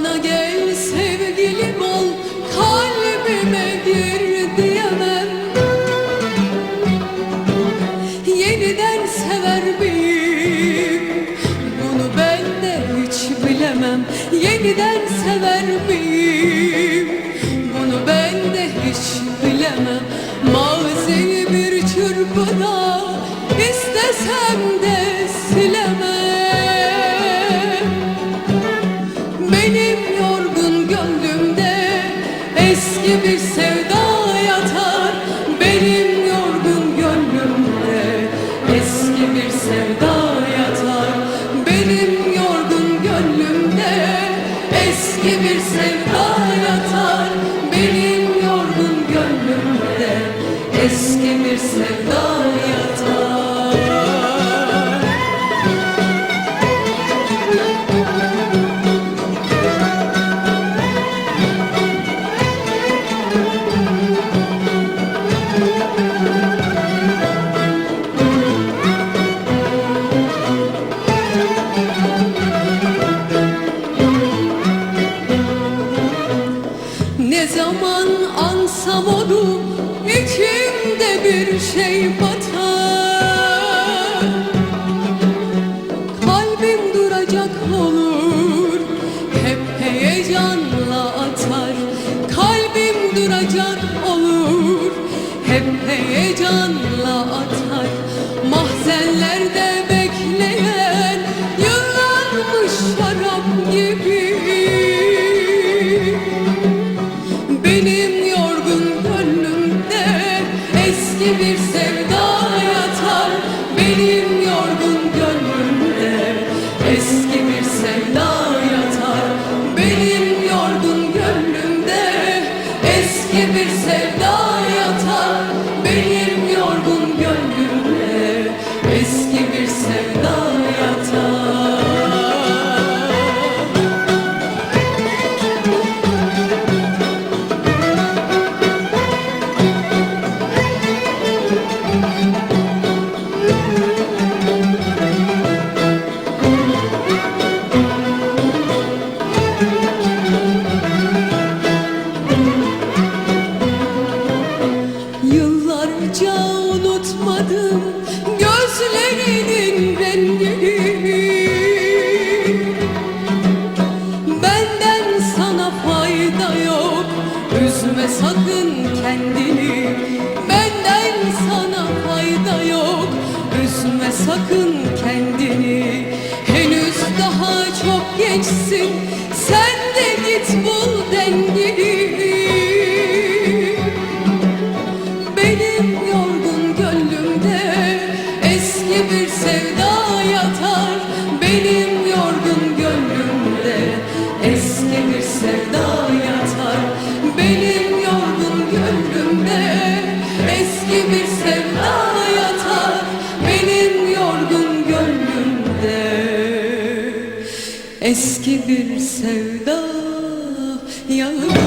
Bana gel sevgilim ol. Kalbime gir diyemem. Yeniden sever miyim? Bunu ben de hiç bilemem. Yeniden sever miyim? Bunu ben de hiç bilemem. Maziyi bir çırpıda istesem de silemem yorgun gönlümde. Eski bir sevda yatar Benim yorgun gönlümde. Eski bir sevda yatar Benim yorgun gönlümde. Eski bir sevda yatar Benim yorgun gönlümde. Eski bir sevda Ne zaman ansam onu içimde bir şey batar. Kalbim duracak olur hep heyecanla atar. Kalbim duracak olur hep heyecanla atar Benim yorgun gönlümde eski bir sevda yatar. Benim yorgun gönlümde eski bir sevda Üzme sakın kendini. Benden sana fayda yok. Üzme sakın kendini. Henüz daha çok gençsin Sen Eski bir sevda yanıyor